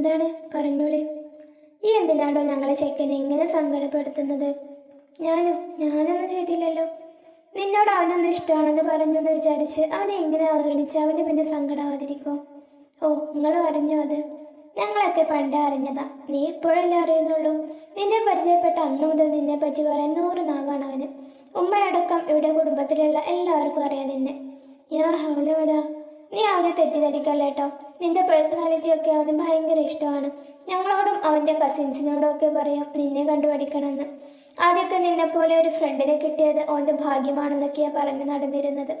എന്താണ്? പറഞ്ഞോളി. ഈ എന്തിനാണോ ഞങ്ങളെ ചെക്കനെ എങ്ങനെ സങ്കടപ്പെടുത്തുന്നത്? ഞാനും? ഞാനൊന്നും ചെയ്തില്ലല്ലോ. നിന്നോട് അവനൊന്നും ഇഷ്ടമാണെന്ന് പറഞ്ഞു എന്ന് വിചാരിച്ച് അവനെ എങ്ങനെ അവഗണിച്ച് അവന് പിന്നെ സങ്കടമാതിരിക്കോ ഓ നിങ്ങൾ അറിഞ്ഞോ അത്. ഞങ്ങളൊക്കെ പണ്ടേ അറിഞ്ഞതാ. നീ ഇപ്പോഴല്ലേ അറിയുന്നുള്ളൂ. നിന്നെ പരിചയപ്പെട്ട അന്ന് മുതൽ നിന്നെ പറ്റി പറയാൻ നൂറ് നാവാണ് അവന്. ഉമ്മയടക്കം ഇവിടെ കുടുംബത്തിലുള്ള എല്ലാവർക്കും അറിയാം നിന്നെ. യാ ഹൗലവല നീ അവനെ തെറ്റിദ്ധരിക്കല്ല കേട്ടോ നിന്റെ പേഴ്സണാലിറ്റി ഒക്കെ അവന് ഭയങ്കര ഇഷ്ടമാണ്. ഞങ്ങളോടും അവന്റെ കസിൻസിനോടും ഒക്കെ പറയും നിന്നെ കണ്ടുപഠിക്കണമെന്ന്. ആദ്യമൊക്കെ നിന്നെ പോലെ ഒരു ഫ്രണ്ടിനെ കിട്ടിയത് അവന്റെ ഭാഗ്യമാണെന്നൊക്കെയാണ് പറഞ്ഞു നടന്നിരുന്നത്.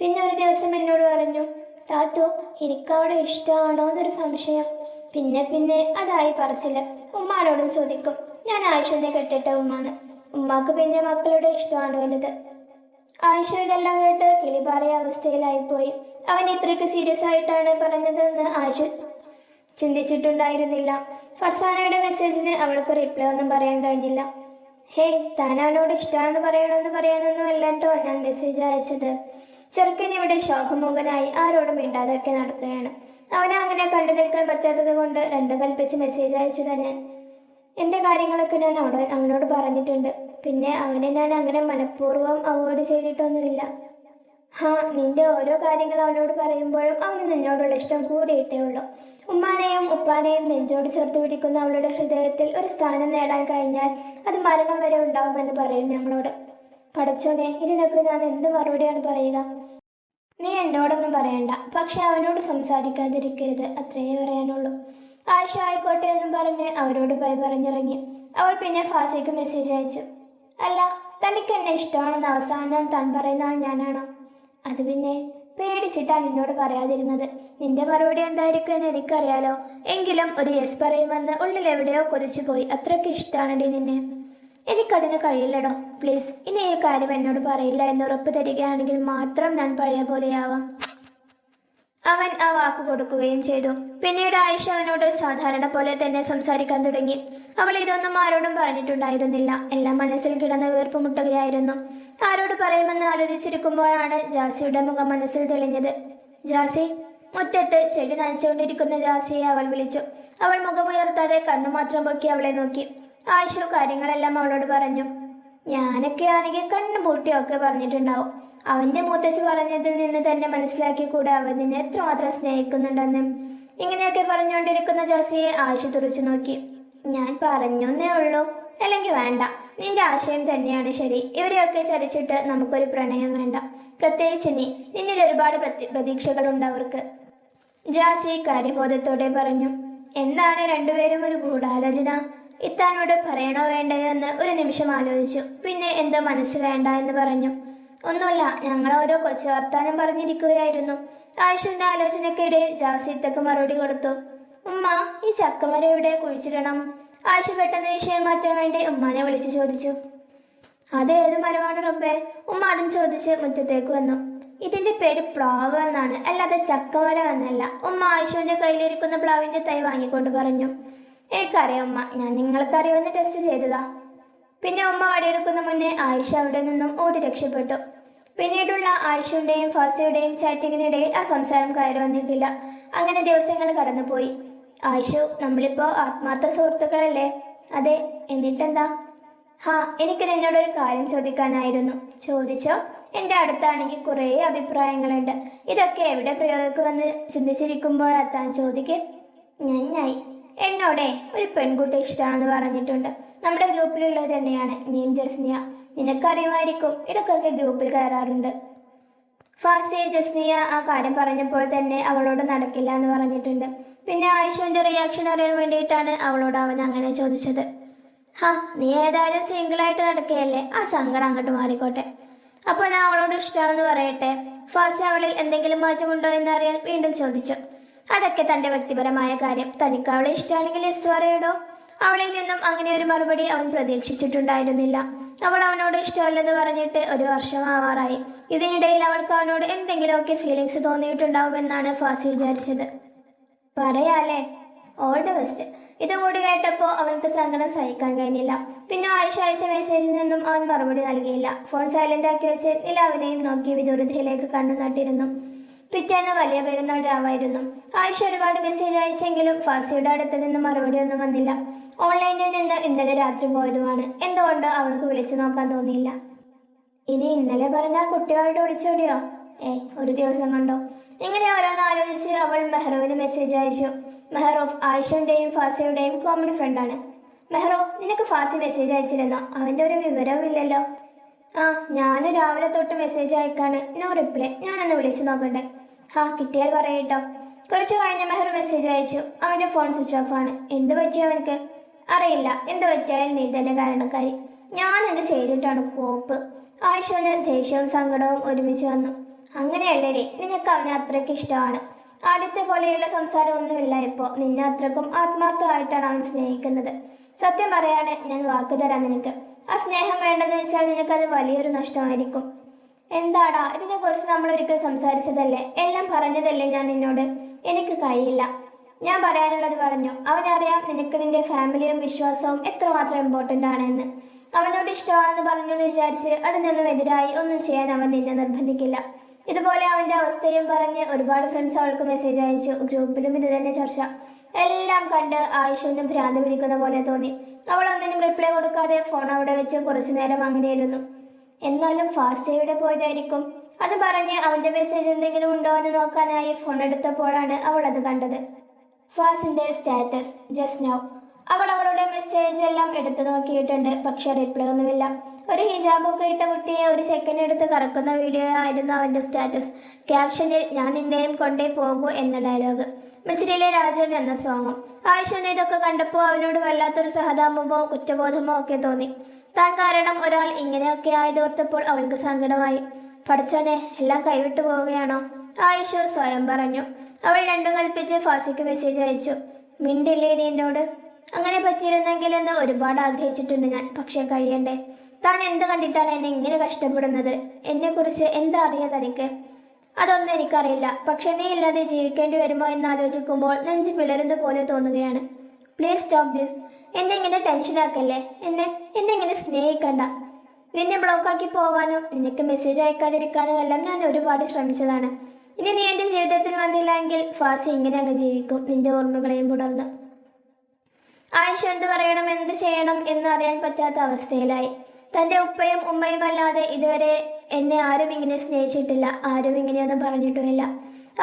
പിന്നെ ഒരു ദിവസം എന്നോട് പറഞ്ഞു താത്തു എനിക്കവിടെ ഇഷ്ടമാണോ എന്നൊരു സംശയം. പിന്നെ പിന്നെ അതായി പറച്ചില്ല ഉമ്മാനോടും ചോദിക്കും ഞാൻ ആയിഷനെ കെട്ടിട്ട ഉമ്മാണ് ഉമ്മാക്ക് പിന്നെ മക്കളുടെ ഇഷ്ടമാണ് വലുത് ആയിഷ ഇതെല്ലാം കേട്ട് കിളിപാറിയ അവസ്ഥയിലായിപ്പോയി. അവൻ ഇത്രയ്ക്ക് സീരിയസ് ആയിട്ടാണ് പറഞ്ഞതെന്ന് ആയിഷ ചിന്തിച്ചിട്ടുണ്ടായിരുന്നില്ല. ഫർസാനയുടെ മെസ്സേജിന് അവൾക്ക് റിപ്ലൈ ഒന്നും പറയാൻ കഴിഞ്ഞില്ല. ഹേ താൻ ഇഷ്ടമാണെന്ന് പറയണമെന്ന് പറയാനൊന്നും അല്ലാട്ടോ ഞാൻ മെസ്സേജ് അയച്ചത്. ചെറുക്കൻ ഇവിടെ ശോകമുഖനായി ആരോടും മിണ്ടാതൊക്കെ നടക്കുകയാണ്. അവനെ അങ്ങനെ കണ്ടു നിൽക്കാൻ പറ്റാത്തത് കൊണ്ട് രണ്ടും കൽപ്പിച്ച് മെസ്സേജ് അയച്ചതാണ് ഞാൻ. എന്റെ കാര്യങ്ങളൊക്കെ ഞാൻ അവിടെ അവനോട് പറഞ്ഞിട്ടുണ്ട്. പിന്നെ അവനെ ഞാൻ അങ്ങനെ മനഃപൂർവം അവോയ്ഡ് ചെയ്തിട്ടൊന്നുമില്ല. ഹാ നിന്റെ ഓരോ കാര്യങ്ങൾ അവനോട് പറയുമ്പോഴും അവന് നിന്നോടുള്ള ഇഷ്ടം കൂടിയിട്ടേ ഉള്ളൂ. ഉമ്മാനെയും ഉപ്പാനെയും നെഞ്ചോട് ചേർത്ത് പിടിക്കുന്ന അവളുടെ ഹൃദയത്തിൽ ഒരു സ്ഥാനം നേടാൻ കഴിഞ്ഞാൽ അത് മരണം വരെ ഉണ്ടാവുമെന്ന് പറയും ഞങ്ങളോട്. പഠിച്ചോനെ ഇതിനൊക്കെ ഞാൻ എന്ത് മറുപടിയാണ് പറയുക? നീ എന്നോടൊന്നും പറയണ്ട. പക്ഷെ അവനോട് സംസാരിക്കാതിരിക്കരുത്. അത്രയേ പറയാനുള്ളൂ. ആയിഷ ആയിക്കോട്ടെ എന്നും പറഞ്ഞ് അവരോട് ഭയ പറഞ്ഞിറങ്ങി. അവൾ പിന്നെ ഫാസിക്ക് മെസ്സേജ് അയച്ചു. അല്ല തനിക്ക് എന്നെ ഇഷ്ടമാണെന്ന് അവസാനം താൻ പറയുന്ന ആൾ ഞാനാണോ? അത് പിന്നെ പേടിച്ചിട്ടാ നിന്നോട് പറയാതിരുന്നത്. നിന്റെ മറുപടി എന്തായിരിക്കും എന്ന് എനിക്കറിയാലോ. എങ്കിലും ഒരു യെസ് പറയുമെന്ന് ഉള്ളിൽ എവിടെയോ കൊതിച്ചു പോയി. അത്രയ്ക്ക് ഇഷ്ടമാണടി നിന്നെ. എനിക്കതിന് കഴിയില്ലടോ. പ്ലീസ് ഇനി ഈ കാര്യം എന്നോട് പറയില്ല എന്ന് ഉറപ്പ് തരികയാണെങ്കിൽ മാത്രം ഞാൻ പഴയ പോലെയാവാം. അവൻ ആ വാക്ക് കൊടുക്കുകയും ചെയ്തു. പിന്നീട് ആയിഷ അവനോട് സാധാരണ പോലെ തന്നെ സംസാരിക്കാൻ തുടങ്ങി. അവൾ ഇതൊന്നും ആരോടും പറഞ്ഞിട്ടുണ്ടായിരുന്നില്ല. എല്ലാം മനസ്സിൽ കിടന്ന് വീർപ്പുമുട്ടുകയായിരുന്നു ആരോട് പറയുമെന്ന് ആലോചിച്ചിരിക്കുമ്പോഴാണ് ജാസിയുടെ മുഖം മനസ്സിൽ തെളിഞ്ഞത്. ജാസി മുറ്റത്ത് ചെടി നനച്ചുകൊണ്ടിരിക്കുന്ന ജാസിയെ അവൾ വിളിച്ചു. അവൾ മുഖമുയർത്താതെ കണ്ണു മാത്രം പൊക്കി അവളെ നോക്കി. ആയിഷു കാര്യങ്ങളെല്ലാം അവളോട് പറഞ്ഞു. ഞാനൊക്കെ ആണെങ്കിൽ കണ്ണു പൂട്ടിയൊക്കെ പറഞ്ഞിട്ടുണ്ടാവും. അവന്റെ മൂത്തച്ഛ പറഞ്ഞതിൽ നിന്ന് തന്നെ മനസ്സിലാക്കി കൂടെ അവൻ നിന്നെ എത്രമാത്രം സ്നേഹിക്കുന്നുണ്ടെന്നും ഇങ്ങനെയൊക്കെ പറഞ്ഞുകൊണ്ടിരിക്കുന്ന ജാസിയെ ആഴ്ച തുറച്ചു നോക്കി. ഞാൻ പറഞ്ഞൊന്നേ ഉള്ളൂ. അല്ലെങ്കിൽ വേണ്ട. നിന്റെ ആശയം തന്നെയാണ് ശരി. ഇവരെയൊക്കെ ചതിച്ചിട്ട് നമുക്കൊരു പ്രണയം വേണ്ട. പ്രത്യേകിച്ച് നീ. നിന്നിൽ ഒരുപാട് പ്രതി പ്രതീക്ഷകളുണ്ട് അവർക്ക്. ജാസി കാര്യബോധത്തോടെ പറഞ്ഞു എന്താണ് രണ്ടുപേരും ഒരു ഗൂഢാലോചന? ഇത്താനോട് പറയണോ വേണ്ടയോ എന്ന് ഒരു നിമിഷം ആലോചിച്ചു. പിന്നെ എന്തോ മനസ്സ് വേണ്ട എന്ന് പറഞ്ഞു. ഒന്നുമില്ല ഞങ്ങൾ ഓരോ കൊച്ചു വർത്താനം പറഞ്ഞിരിക്കുകയായിരുന്നു. ആയുഷിന്റെ ആലോചനക്കിടയിൽ ജാസി ഇത്തക്ക് മറുപടി കൊടുത്തു. ഉമ്മ ഈ ചക്കമര എവിടെ? കുഴിച്ചിടണം. ആയുഷ് പെട്ടെന്ന് വിഷയം മാറ്റാൻ വേണ്ടി ഉമ്മാനെ വിളിച്ചു ചോദിച്ചു. അത് ഏത് മരമാണ് റബ്ബേ? ഉമ്മ അതും ചോദിച്ച് മുറ്റത്തേക്ക് വന്നു. ഇതിന്റെ പേര് പ്ലാവ് എന്നാണ് അല്ലാതെ ചക്കമര എന്നല്ല. ഉമ്മ ആയിഷുവിന്റെ കയ്യിലിരിക്കുന്ന പ്ലാവിന്റെ തൈ വാങ്ങിക്കൊണ്ട് പറഞ്ഞു. എനിക്കറിയാം ഉമ്മ ഞാൻ നിങ്ങൾക്കറിയാവുന്ന ടെസ്റ്റ് ചെയ്തതാ. പിന്നെ ഉമ്മ വാടിയെടുക്കുന്ന മുന്നേ ആയിഷ അവിടെ നിന്നും ഓടി രക്ഷപ്പെട്ടു. പിന്നീടുള്ള ആയിഷയുടെയും ഫാസിയുടെയും ചാറ്റിങ്ങിനിടയിൽ ആ സംസാരം കയറി വന്നിട്ടില്ല. അങ്ങനെ ദിവസങ്ങൾ കടന്നുപോയി. ആയിഷു നമ്മളിപ്പോ ആത്മാർത്ഥ സുഹൃത്തുക്കളല്ലേ? അതെ എന്നിട്ടെന്താ? ഹാ എനിക്ക് നിന്നോടൊരു കാര്യം ചോദിക്കാനായിരുന്നു. ചോദിച്ചോ? എന്റെ അടുത്താണെങ്കിൽ കുറേ അഭിപ്രായങ്ങളുണ്ട്. ഇതൊക്കെ എവിടെ പ്രയോഗിക്കുമെന്ന് ചിന്തിച്ചിരിക്കുമ്പോഴെത്താൻ ചോദിക്കേ ഞാനായി എന്നോടെ ഒരു പെൺകുട്ടി ഇഷ്ടമാണെന്ന് പറഞ്ഞിട്ടുണ്ട്. നമ്മുടെ ഗ്രൂപ്പിലുള്ളത് തന്നെയാണ്. നീം ജസ്നിയ. നിനക്കറിയുമായിരിക്കും. ഇടക്കൊക്കെ ഗ്രൂപ്പിൽ കയറാറുണ്ട്. ഫാസിയ ജസ്നിയ ആ കാര്യം പറഞ്ഞപ്പോൾ തന്നെ അവളോട് നടക്കില്ല എന്ന് പറഞ്ഞിട്ടുണ്ട്. പിന്നെ ആയിഷുവിന്റെ റിയാക്ഷൻ അറിയാൻ വേണ്ടിയിട്ടാണ് അവളോട് അവൻ അങ്ങനെ ചോദിച്ചത്. ഹാ നീ ഏതായാലും സിംഗിളായിട്ട് നടക്കുകയല്ലേ? ആ സങ്കടം അങ്ങോട്ട് മാറിക്കോട്ടെ. അപ്പോൾ ഞാൻ അവളോട് ഇഷ്ടമാണെന്ന് പറയട്ടെ? ഫാസി അവളിൽ എന്തെങ്കിലും മാറ്റമുണ്ടോ എന്ന് അറിയാൻ വീണ്ടും ചോദിച്ചു. അതൊക്കെ തന്റെ വ്യക്തിപരമായ കാര്യം. തനിക്ക് അവളെ ഇഷ്ടമാണെങ്കിൽ എസ് പറയടോ. അവളിൽ നിന്നും അങ്ങനെ ഒരു മറുപടി അവൻ പ്രതീക്ഷിച്ചിട്ടുണ്ടായിരുന്നില്ല. അവൾ അവനോട് ഇഷ്ടമല്ലെന്ന് പറഞ്ഞിട്ട് ഒരു വർഷം ആവാറായി ഇതിനിടയിൽ അവൾക്ക് അവനോട് എന്തെങ്കിലുമൊക്കെ ഫീലിങ്സ് തോന്നിയിട്ടുണ്ടാവുമെന്നാണ് ഫാസി വിചാരിച്ചത്. പറയാലേ ഓൾ ദ ബെസ്റ്റ് ഇതുകൂടി കേട്ടപ്പോൾ അവൾക്ക് സങ്കടം സഹിക്കാൻ കഴിഞ്ഞില്ല. പിന്നെ ആഴ്ച ആഴ്ച മെസ്സേജിൽ നിന്നും അവൻ മറുപടി നൽകിയില്ല. ഫോൺ സൈലന്റ് ആക്കി വെച്ച് നിലാവിനെയും നോക്കി വിദൂരതയിലേക്ക് കണ്ണു നട്ടിരുന്നു പിറ്റേന്ന് വലിയ പെരുന്നാൾ രാവായിരുന്നു. ആയിഷ ഒരുപാട് മെസ്സേജ് അയച്ചെങ്കിലും ഫാസിയുടെ അടുത്ത് നിന്ന് മറുപടി ഒന്നും വന്നില്ല. ഓൺലൈനിൽ നിന്ന് ഇന്നലെ രാത്രി പോയതുമാണ്. എന്തുകൊണ്ടോ അവൾക്ക് വിളിച്ചു നോക്കാൻ തോന്നിയില്ല? ഇനി ഇന്നലെ പറഞ്ഞ കുട്ടിയോട് വിളിച്ചോടിയോ? ഏയ് ഒരു ദിവസം കണ്ടോ? ഇങ്ങനെ ഓരോന്ന് ആലോചിച്ച് അവൾ മെഹ്റുവിന് മെസ്സേജ് അയച്ചു. മെഹ്റോഫ് ആയിഷന്റെയും ഫാസിയുടെയും കോമൺ ഫ്രണ്ടാണ് മെഹ്റോ നിനക്ക് ഫാസി മെസ്സേജ് അയച്ചിരുന്നോ? അവന്റെ ഒരു വിവരവും ഇല്ലല്ലോ. ആ ഞാൻ രാവിലെ തൊട്ട് മെസ്സേജ് അയക്കാണ്. നോ റിപ്ലൈ ഞാനൊന്ന് വിളിച്ചു നോക്കട്ടെ. ഹാ കിട്ടിയാൽ പറയട്ടോ. കുറച്ച് കഴിഞ്ഞ മെഹർ മെസ്സേജ് അയച്ചു. അവന്റെ ഫോൺ സ്വിച്ച് ഓഫ് ആണ്. എന്ത് പറ്റി അവനക്ക്? അറിയില്ല. എന്ത് പറ്റിയാലും നീ തന്നെ കാരണക്കാരി. ഞാൻ എന്ത് ചെയ്തിട്ടാണ് കോപ്പ്. ആയിഷന് ദേഷ്യവും സങ്കടവും ഒരുമിച്ച് വന്നു. അങ്ങനെയല്ലേ നിനക്ക് അവനെ അത്രയ്ക്ക് ഇഷ്ടമാണ്. ആദ്യത്തെ പോലെയുള്ള സംസാരമൊന്നുമില്ല ഇപ്പോൾ നിന്നെ അത്രക്കും ആത്മാർത്ഥമായിട്ടാണ് അവൻ സ്നേഹിക്കുന്നത്. സത്യം പറയാണ് ഞാൻ വാക്ക് തരാം നിനക്ക്. ആ സ്നേഹം വേണ്ടെന്ന് വെച്ചാൽ നിനക്കത് വലിയൊരു നഷ്ടമായിരിക്കും. എന്താടാ ഇതിനെക്കുറിച്ച് നമ്മൾ ഒരിക്കൽ സംസാരിച്ചതല്ലേ? എല്ലാം പറഞ്ഞതല്ലേ ഞാൻ നിന്നോട്? എനിക്ക് കഴിയില്ല. ഞാൻ പറയാനുള്ളത് പറഞ്ഞു. അവനറിയാം നിനക്ക് നിന്റെ ഫാമിലിയും വിശ്വാസവും എത്രമാത്രം ഇമ്പോർട്ടന്റ് ആണ് എന്ന് അവനോട് ഇഷ്ടമാണെന്ന് പറഞ്ഞു എന്ന് വിചാരിച്ച് അതിനൊന്നും എതിരായി ഒന്നും ചെയ്യാൻ അവൻ നിന്നെ നിർബന്ധിക്കില്ല. ഇതുപോലെ അവന്റെ അവസ്ഥയും പറഞ്ഞ് ഒരുപാട് ഫ്രണ്ട്സ് അവൾക്ക് മെസ്സേജ് അയച്ചു. ഗ്രൂപ്പിലും ഇത് തന്നെ ചർച്ച. എല്ലാം കണ്ട് ആയിഷൊന്ന് ഭ്രാന്ത് പിടിക്കുന്ന പോലെ തോന്നി. അവൾ ഒന്നിനും റിപ്ലൈ കൊടുക്കാതെ ഫോൺ അവിടെ വെച്ച് കുറച്ചു നേരം അങ്ങനെയിരുന്നു എന്നാലും ഫാസിയയുടെ പോയതായിരിക്കും? അത് പറഞ്ഞ് അവന്റെ മെസ്സേജ് എന്തെങ്കിലും ഉണ്ടോ എന്ന് നോക്കാനായി ഫോൺ എടുത്തപ്പോഴാണ് അവൾ അത് കണ്ടത്. ഫാസിന്റെ സ്റ്റാറ്റസ് ജസ്റ്റ് നൗ അവൾ അവളുടെ മെസ്സേജ് എല്ലാം എടുത്തു നോക്കിയിട്ടുണ്ട് പക്ഷെ റിപ്ലൈ ഒന്നുമില്ല. ഒരു ഹിജാബൊക്കെ ഇട്ട കുട്ടിയെ ഒരു സെക്കൻഡ് എടുത്ത് കറക്കുന്ന വീഡിയോ ആയിരുന്നു അവന്റെ സ്റ്റാറ്റസ് ക്യാപ്ഷനിൽ ഞാൻ നിന്നെയും കൊണ്ടേ പോകൂ എന്ന ഡയലോഗ് മിസിരിയിലെ രാജൻ എന്ന സോങ്ങും ആയിഷന് ഇതൊക്കെ കണ്ടപ്പോൾ അവനോട് വല്ലാത്തൊരു സഹതാപമോ കുറ്റബോധമോ ഒക്കെ തോന്നി. താൻ കാരണം ഒരാൾ ഇങ്ങനെയൊക്കെ ആയതോർത്തപ്പോൾ അവൾക്ക് സങ്കടമായി. പഠിച്ചോനെ എല്ലാം കൈവിട്ടു പോവുകയാണോ? ആയിഷ സ്വയം പറഞ്ഞു. അവൾ രണ്ടും കൽപ്പിച്ച് ഫാസിക്ക് മെസ്സേജ് അയച്ചു. മിണ്ടില്ലേ നീ എന്നോട്? അങ്ങനെ പറ്റിയിരുന്നെങ്കിൽ എന്ന് ഒരുപാട് ആഗ്രഹിച്ചിട്ടുണ്ട് ഞാൻ പക്ഷേ കഴിയണ്ടേ. താൻ എന്ത് കണ്ടിട്ടാണ് എന്നെ ഇങ്ങനെ കഷ്ടപ്പെടുന്നത്? എന്നെക്കുറിച്ച് എന്താ അറിയാ തനിക്ക് അതൊന്നും എനിക്കറിയില്ല. പക്ഷെ നീ ഇല്ലാതെ ജീവിക്കേണ്ടി വരുമോ എന്ന് ആലോചിക്കുമ്പോൾ നെഞ്ചു പിളരുന്ന പോലെ തോന്നുകയാണ്. പ്ലീസ് സ്റ്റോപ്പ് ദിസ് എന്നെ ഇങ്ങനെ ടെൻഷനാക്കല്ലേ എന്നെ എന്നെ ഇങ്ങനെ സ്നേഹിക്കണ്ട. നിന്നെ ബ്ലോക്കാക്കി പോവാനും നിനക്ക് മെസ്സേജ് അയക്കാതിരിക്കാനും എല്ലാം ഞാൻ ഒരുപാട് ശ്രമിച്ചതാണ്. ഇനി നീ എന്റെ ജീവിതത്തിൽ വന്നില്ല എങ്കിൽ ഫാസി ഇങ്ങനെ അങ്ങ് ജീവിക്കും. നിന്റെ ഓർമ്മകളെയും പുടർന്ന് ആയുഷ് എന്ത് പറയണം എന്ത് ചെയ്യണം എന്ന് അറിയാൻ പറ്റാത്ത അവസ്ഥയിലായി. തന്റെ ഉപ്പയും ഉമ്മയും അല്ലാതെ ഇതുവരെ എന്നെ ആരും ഇങ്ങനെ സ്നേഹിച്ചിട്ടില്ല ആരും ഇങ്ങനെയൊന്നും പറഞ്ഞിട്ടുമില്ല.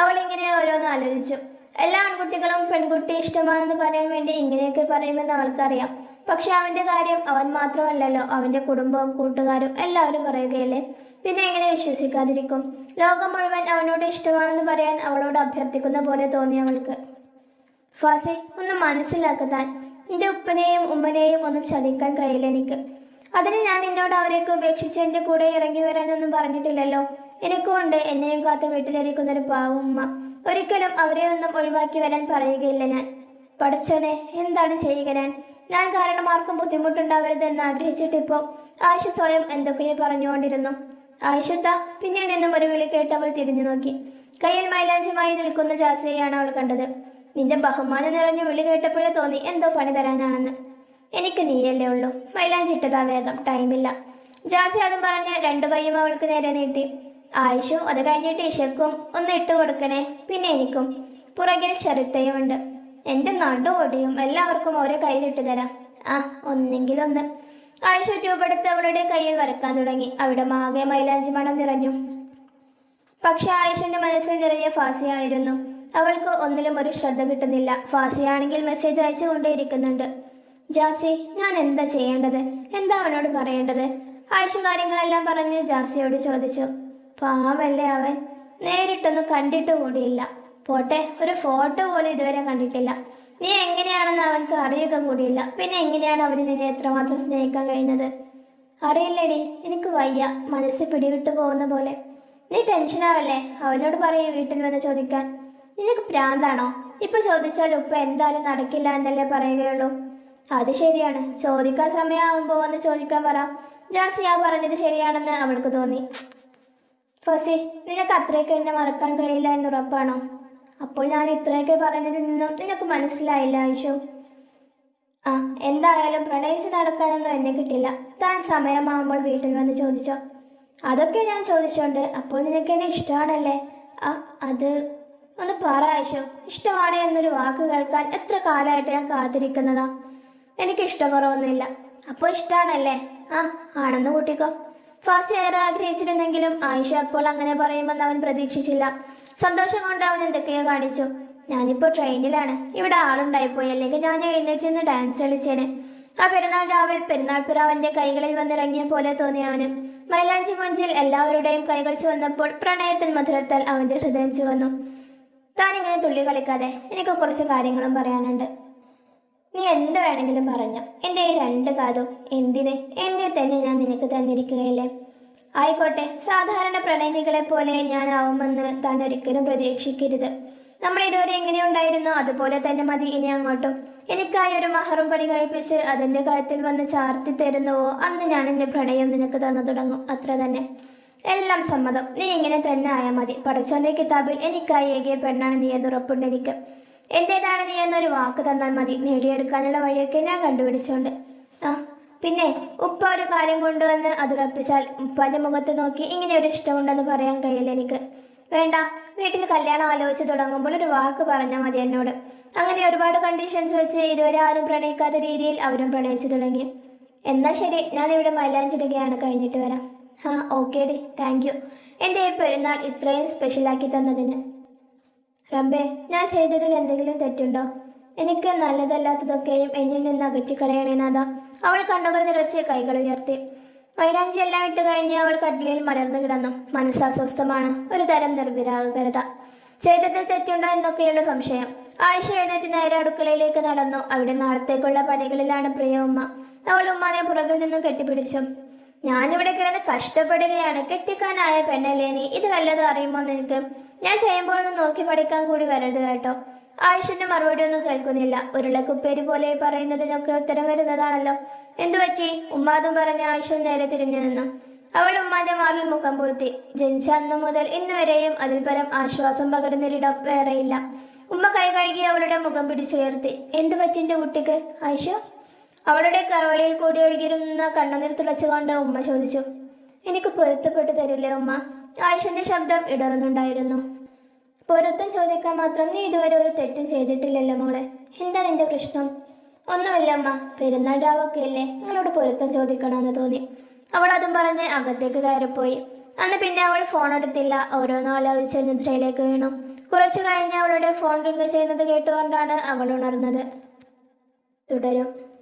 അവൾ ഇങ്ങനെ ഓരോന്ന് ആലോചിച്ചു. എല്ലാ ആൺകുട്ടികളും പെൺകുട്ടി ഇഷ്ടമാണെന്ന് പറയാൻ വേണ്ടി ഇങ്ങനെയൊക്കെ പറയുമെന്ന് അവൾക്കറിയാം പക്ഷെ അവന്റെ കാര്യം അവൻ മാത്രമല്ലല്ലോ അവന്റെ കുടുംബവും കൂട്ടുകാരും എല്ലാവരും പറയുകയല്ലേ? പിന്നെ എങ്ങനെ വിശ്വസിക്കാതിരിക്കും? ലോകം മുഴുവൻ അവനോട് ഇഷ്ടമാണെന്ന് പറയാൻ അവളോട് അഭ്യർത്ഥിക്കുന്ന പോലെ തോന്നി അവൾക്ക്. ഫാസി ഒന്ന് മനസ്സിലാക്കത്താൻ എന്റെ ഉപ്പനെയും ഉമ്മനെയും ഒന്നും ചതിക്കാൻ കഴിയില്ല എനിക്ക്. അതിന് ഞാൻ നിന്നോട് അവരെയൊക്കെ ഉപേക്ഷിച്ച് എന്റെ കൂടെ ഇറങ്ങി വരാനൊന്നും പറഞ്ഞിട്ടില്ലല്ലോ. എനിക്കും ഉണ്ട് എന്നെയും കാത്ത് വീട്ടിലിരിക്കുന്ന ഒരു പാവം ഒരിക്കലും അവരെ ഒന്നും ഒഴിവാക്കി വരാൻ പറയുകയില്ല ഞാൻ. പഠിച്ചോനെ എന്താണ് ചെയ്യുക ഞാൻ? ഞാൻ കാരണം ആർക്കും ബുദ്ധിമുട്ടുണ്ടാവരുതെന്ന് ആഗ്രഹിച്ചിട്ടിപ്പോ ആയിഷ സ്വയം എന്തൊക്കെയോ പറഞ്ഞുകൊണ്ടിരുന്നു. ആയിഷത്ത പിന്നീട് എന്നും ഒരു വിളി കേട്ട് അവൾ തിരിഞ്ഞു നോക്കി. കയ്യിൽ മൈലാഞ്ചുമായി നിൽക്കുന്ന ജാസിയെയാണ് അവൾ കണ്ടത്. നിന്റെ ബഹുമാനം നിറഞ്ഞ വിളി കേട്ടപ്പോഴേ തോന്നി എന്തോ പണി തരാനാണെന്ന്. എനിക്ക് നീയല്ലേ ഉള്ളൂ. മൈലാഞ്ചി ഇട്ടതാ വേഗം. ടൈമില്ല. ജാസി അതും പറഞ്ഞ് രണ്ടു കൈയും അവൾക്ക് നേരെ നീട്ടി. ആയിഷു അത് കഴിഞ്ഞിട്ട് ഇഷക്കും ഒന്ന് ഇട്ട് കൊടുക്കണേ. പിന്നെ എനിക്കും. പുറകിൽ ചെറുത്തയുമുണ്ട്. എന്റെ നടു ഓടിയും എല്ലാവർക്കും ഓരോ കയ്യിലിട്ട് തരാം. ആ ഒന്നെങ്കിലൊന്ന്. ആയിഷ ട്യൂബെടുത്ത് അവളുടെ കയ്യിൽ വരക്കാൻ തുടങ്ങി. അവിടെ മാകെ മൈലാഞ്ചി മണം നിറഞ്ഞു. പക്ഷെ ആയിഷന്റെ മനസ്സിൽ നിറയെ ഫാസിയായിരുന്നു. അവൾക്ക് ഒന്നിലും ഒരു ശ്രദ്ധ കിട്ടുന്നില്ല. ഫാസിയാണെങ്കിൽ മെസ്സേജ് അയച്ചുകൊണ്ടേയിരിക്കുന്നുണ്ട്. ജാസി ഞാൻ എന്താ ചെയ്യേണ്ടത്? എന്താ അവനോട് പറയേണ്ടത്? ആയിഷ കാര്യങ്ങളെല്ലാം പറഞ്ഞ് ജാസിയോട് ചോദിച്ചു. പാവല്ലേ അവൻ? നേരിട്ടൊന്നും കണ്ടിട്ട് കൂടിയില്ല. പോട്ടെ ഒരു ഫോട്ടോ പോലും ഇതുവരെ കണ്ടിട്ടില്ല. നീ എങ്ങനെയാണെന്ന് അവൻക്ക് അറിയുക കൂടിയില്ല. പിന്നെ എങ്ങനെയാണ് അവന് നിന്നെ എത്രമാത്രം സ്നേഹിക്കാൻ കഴിയുന്നത്? അറിയില്ലടി എനിക്ക് വയ്യ. മനസ്സ് പിടിവിട്ടു പോകുന്ന പോലെ. നീ ടെൻഷനാവല്ലേ അവനോട് പറയൂ വീട്ടിൽ വന്ന് ചോദിക്കാൻ. നിനക്ക് പ്രാന്താണോ? ഇപ്പൊ ചോദിച്ചാൽ ഉപ്പ എന്തായാലും നടക്കില്ല എന്നല്ലേ പറയുകയുള്ളൂ. അത് ശരിയാണ്. ചോദിക്കാൻ സമയമാകുമ്പോൾ വന്ന് ചോദിക്കാൻ പറ. ജാസിയ പറഞ്ഞത് ശരിയാണെന്ന് അവൾക്ക് തോന്നി. ഫസി നിനക്ക് അത്രയൊക്കെ എന്നെ മറക്കാൻ കഴിയില്ല എന്ന് ഉറപ്പാണോ? അപ്പോൾ ഞാൻ ഇത്രയൊക്കെ പറഞ്ഞതിൽ നിന്നും നിനക്ക് മനസ്സിലായില്ല ആയിഷു. ആ എന്തായാലും പ്രണയിച്ച് നടക്കാനൊന്നും എന്നെ കിട്ടില്ല. താൻ സമയമാകുമ്പോൾ വീട്ടിൽ വന്ന് ചോദിച്ചോ. അതൊക്കെ ഞാൻ ചോദിച്ചോണ്ട് അപ്പോൾ നിനക്ക് എന്നെ ഇഷ്ടമാണല്ലേ? ആ അത് ഒന്ന് പറ ആയിഷു. ഇഷ്ടമാണ് എന്നൊരു വാക്ക് കേൾക്കാൻ എത്ര കാലമായിട്ട് ഞാൻ കാത്തിരിക്കുന്നതാ? എനിക്ക് ഇഷ്ടക്കുറവൊന്നുമില്ല. അപ്പോൾ ഇഷ്ടമാണല്ലേ ആ ആണെന്ന് കൂട്ടിക്കോ. ഫാസി ഏറെ ആഗ്രഹിച്ചിരുന്നെങ്കിലും ആയിഷ അപ്പോൾ അങ്ങനെ പറയുമെന്ന് അവൻ പ്രതീക്ഷിച്ചില്ല. സന്തോഷം കൊണ്ട് അവൻ എന്തൊക്കെയോ കാണിച്ചു. ഞാനിപ്പോൾ ട്രെയിനിലാണ്. ഇവിടെ ആളുണ്ടായിപ്പോയി. അല്ലെങ്കിൽ ഞാൻ എഴുന്നേച്ചെന്ന് ഡാൻസ് കളിച്ചേനെ. ആ പെരുന്നാൾ രാവിൽ പെരുന്നാൾ പിറാവന്റെ കൈകളിൽ വന്നിറങ്ങിയ പോലെ തോന്നി അവന്. മൈലാഞ്ചി മുഞ്ചിൽ എല്ലാവരുടെയും കൈകൾ ചുവന്നപ്പോൾ പ്രണയത്തിൽ മധുരത്താൽ അവന്റെ ഹൃദയം ചുവന്നു. താനിങ്ങനെ തുള്ളി കളിക്കാതെ എനിക്ക് കുറച്ച് കാര്യങ്ങളും പറയാനുണ്ട്. നീ എന്ത് വേണമെങ്കിലും പറഞ്ഞു. എന്റെ ഈ രണ്ട് കാതും. എന്തിന്? എന്തിനെ തന്നെ ഞാൻ നിനക്ക് തന്നിരിക്കുകയല്ലേ? ആയിക്കോട്ടെ. സാധാരണ പ്രണയിനികളെ പോലെ ഞാനാവുമെന്ന് താൻ ഒരിക്കലും പ്രതീക്ഷിക്കരുത്. നമ്മൾ ഇതുവരെ എങ്ങനെയുണ്ടായിരുന്നോ അതുപോലെ തന്നെ മതി ഇനി അങ്ങോട്ടും. എനിക്കായി ഒരു മഹറും പണി കഴിപ്പിച്ച് അതിന്റെ കഴുത്തിൽ വന്ന് ചാർത്തി തരുന്നുവോ? അന്ന് ഞാൻ എന്റെ പ്രണയം നിനക്ക് തന്നു തുടങ്ങും. അത്ര തന്നെ. എല്ലാം സമ്മതം. നീ ഇങ്ങനെ തന്നെ ആയാൽ മതി. പടച്ചോന്റെ കിതാബിൽ എനിക്കായി ഏകിയ പെണ്ണാണ് നീ എന്ന് ഉറപ്പുണ്ട് എനിക്ക് എന്റേതാണ് നീ എന്നൊരു വാക്ക് തന്നാൽ മതി. നേടിയെടുക്കാനുള്ള വഴിയൊക്കെ ഞാൻ കണ്ടുപിടിച്ചോണ്ട്. ആ പിന്നെ ഉപ്പ ഒരു കാര്യം കൊണ്ടുവന്ന് അതുറപ്പിച്ചാൽ ഉപ്പാന്റെ മുഖത്ത് നോക്കി ഇങ്ങനെ ഒരു ഇഷ്ടമുണ്ടെന്ന് പറയാൻ കഴിയില്ല എനിക്ക്. വേണ്ട വീട്ടിൽ കല്യാണം ആലോചിച്ച് തുടങ്ങുമ്പോൾ ഒരു വാക്ക് പറഞ്ഞാൽ മതി എന്നോട്. അങ്ങനെ ഒരുപാട് കണ്ടീഷൻസ് വെച്ച് ഇതുവരെ ആരും പ്രണയിക്കാത്ത രീതിയിൽ അവരും പ്രണയിച്ചു തുടങ്ങി. എന്നാൽ ശരി ഞാൻ ഇവിടെ മൈലാഞ്ചിടുകയാണ്. കഴിഞ്ഞിട്ട് വരാം. ആ ഓക്കെ ഡി താങ്ക് യു എന്റെ ഈ പെരുന്നാൾ ഇത്രയും സ്പെഷ്യലാക്കി തന്നതിന്. റബ്ബേ ഞാൻ ചെയ്തതിൽ എന്തെങ്കിലും തെറ്റുണ്ടോ? എനിക്ക് നല്ലതല്ലാത്തതൊക്കെയും എന്നിൽ നിന്ന് അകറ്റി കളയണേ നാഥ. അവൾ കണ്ണുകൾ നിറച്ച് കൈകൾ ഉയർത്തി. മൈലാഞ്ചി എല്ലാം ഇട്ട് കഴിഞ്ഞ് അവൾ കട്ടിലിൽ മലർന്നു കിടന്നു. മനസ്സാസ്വസ്ഥമാണ് ഒരു തരം നിർവിരാഗകരത. ചെയ്തതിൽ തെറ്റുണ്ടോ എന്നൊക്കെയുള്ള സംശയം. ആയിഷ എഴുന്നേറ്റ് നേരെ അടുക്കളയിലേക്ക് നടന്നു. അവിടെ നാളത്തേക്കുള്ള പണികളിലാണ് പ്രിയ ഉമ്മ. അവൾ ഉമ്മാനെ പുറകിൽ നിന്നും കെട്ടിപ്പിടിച്ചു. ഞാനിവിടെ കിടന്ന് കഷ്ടപ്പെടുകയാണ്. കെട്ടിക്കാനായ പെണ്ണല്ലേ നീ? ഇത് വല്ലതും അറിയുമോ നിനക്ക്? ഞാൻ ചെയ്യുമ്പോൾ ഒന്ന് നോക്കി പഠിക്കാൻ കൂടി വരരുത് കേട്ടോ. ആയുഷിന്റെ മറുപടി ഒന്നും കേൾക്കുന്നില്ല. ഉരുളക്കുപ്പേരി പോലെ പറയുന്നതിനൊക്കെ ഉത്തരം വരുന്നതാണല്ലോ. എന്തു പറ്റി? ഉമ്മാതും പറഞ്ഞ് ആയുഷൻ നേരെ തിരിഞ്ഞു നിന്നു. അവൾ ഉമ്മാന്റെ മാറിൽ മുഖം പൂഴ്ത്തി ജനിച്ച അന്നു മുതൽ ഇന്ന് വരെയും അതിൽ പരം ആശ്വാസം പകരുന്നൊരിടം വേറെയില്ല. ഉമ്മ കൈ കഴുകി അവളുടെ മുഖം പിടിച്ചുയർത്തി എന്തു പറ്റിന്റെ കുട്ടിക്ക്? ആയിഷ? അവളുടെ കറവളിയിൽ കൂടി ഒഴുകിയിരുന്ന കണ്ണുനീർ തുളച്ചുകൊണ്ട് ഉമ്മ ചോദിച്ചു. എനിക്ക് പൊരുത്തപ്പെട്ടു തരില്ലേ ഉമ്മ? ആയിഷന്റെ ശബ്ദം ഇടറുന്നുണ്ടായിരുന്നു. പൊരുത്തം ചോദിക്കാൻ മാത്രം നീ ഇതുവരെ ഒരു തെറ്റും ചെയ്തിട്ടില്ലല്ലോ മോളെ. എന്താ നിന്റെ പ്രശ്നം? ഒന്നുമില്ല അമ്മ പെരുന്നാൾ രാവൊക്കെ അല്ലേ നിങ്ങളോട് പൊരുത്തം ചോദിക്കണമെന്ന് തോന്നി. അവൾ അതും പറഞ്ഞ് അകത്തേക്ക് കയറിപ്പോയി. അന്ന് പിന്നെ അവൾ ഫോൺ എടുത്തില്ല. ഓരോന്നും ആലോചിച്ച് നിദ്രയിലേക്ക് വീണു. കുറച്ചു കഴിഞ്ഞ് അവളുടെ ഫോൺ റിംഗ് ചെയ്യുന്നത് കേട്ടുകൊണ്ടാണ് അവൾ ഉണർന്നത്. തുടരും.